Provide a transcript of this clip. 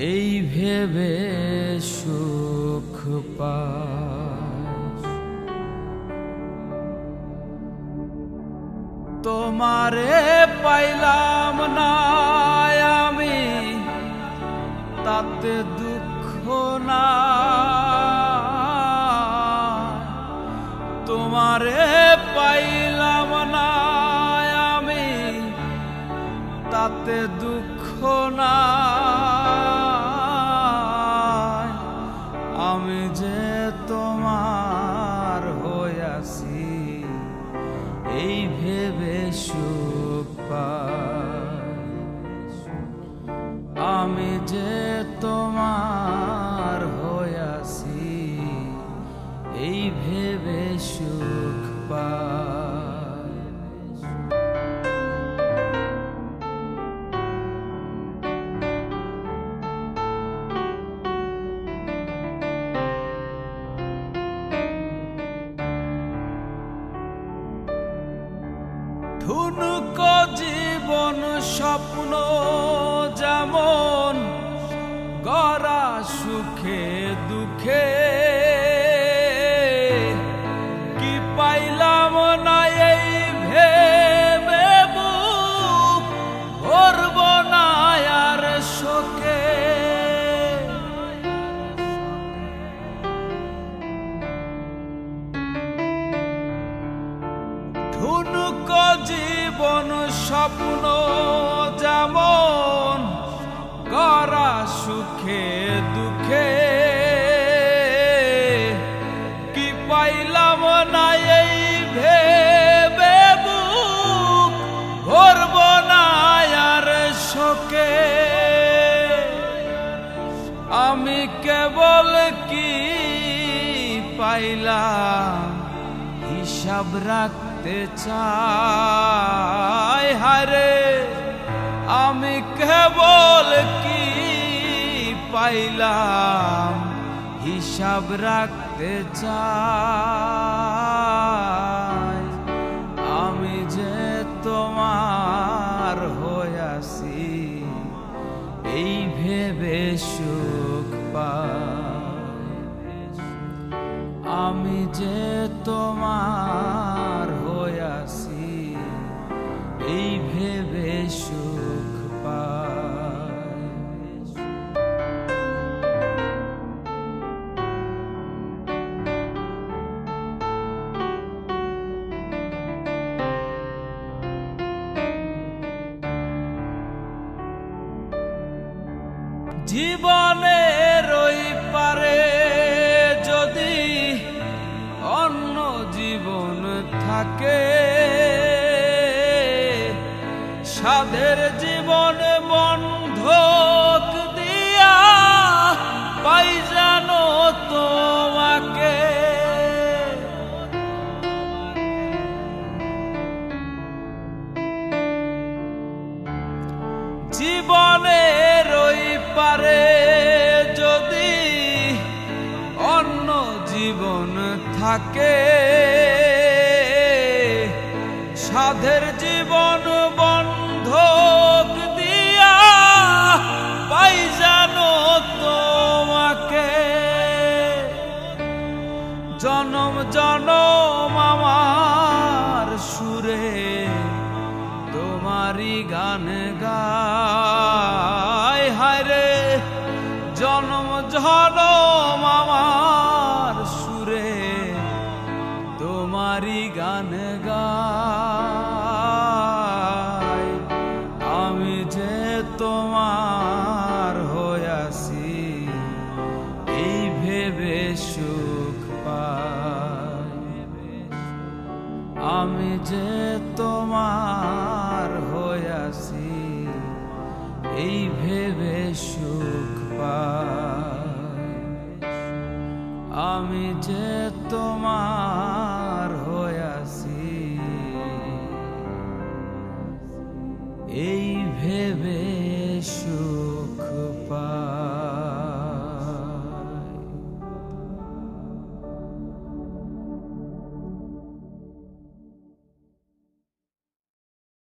এই ভেবে সুখ তোমারে পাইলাম না আমি, তাতে দুঃখ না। তোমারে পাইলাম না আমি, তাতে দুঃখ না। সুখ। আমি যে তোমার হইয়াছি এই ভেবে সুখ পাই জীবন স্বপ্ন যেমন গড়া সুখে স্বপ্ন যেমন গড়া সুখে, দুঃখে। কি পাইলাম না এই ভেবে ভরব না আর শোকে? আমি কেবল কি পাইলাম হিসাব রাখতে চাই। হারে, আমি কেবল কি পাইলাম হিসাব রাখতে চাই। আমি যে তোমার হইয়াছি এই ভেবে সুখ পাই। আমি যে তোমার জীবনের ওই পারে যদি অন্য জীবন থাকে জীবন থাকে। সাধের জীবন বন্ধক দিয়া তোমাকে। জনম জনম আমার সুরে তোমারই গান গায়। হায় রে, জনম জনম আমার গান গায় আমি যে তোমার হইয়াছি এই ভেবে সুখ পাই। আমি যে তোমার হইয়াছি এই ভেবে সুখ পাই। আমি যে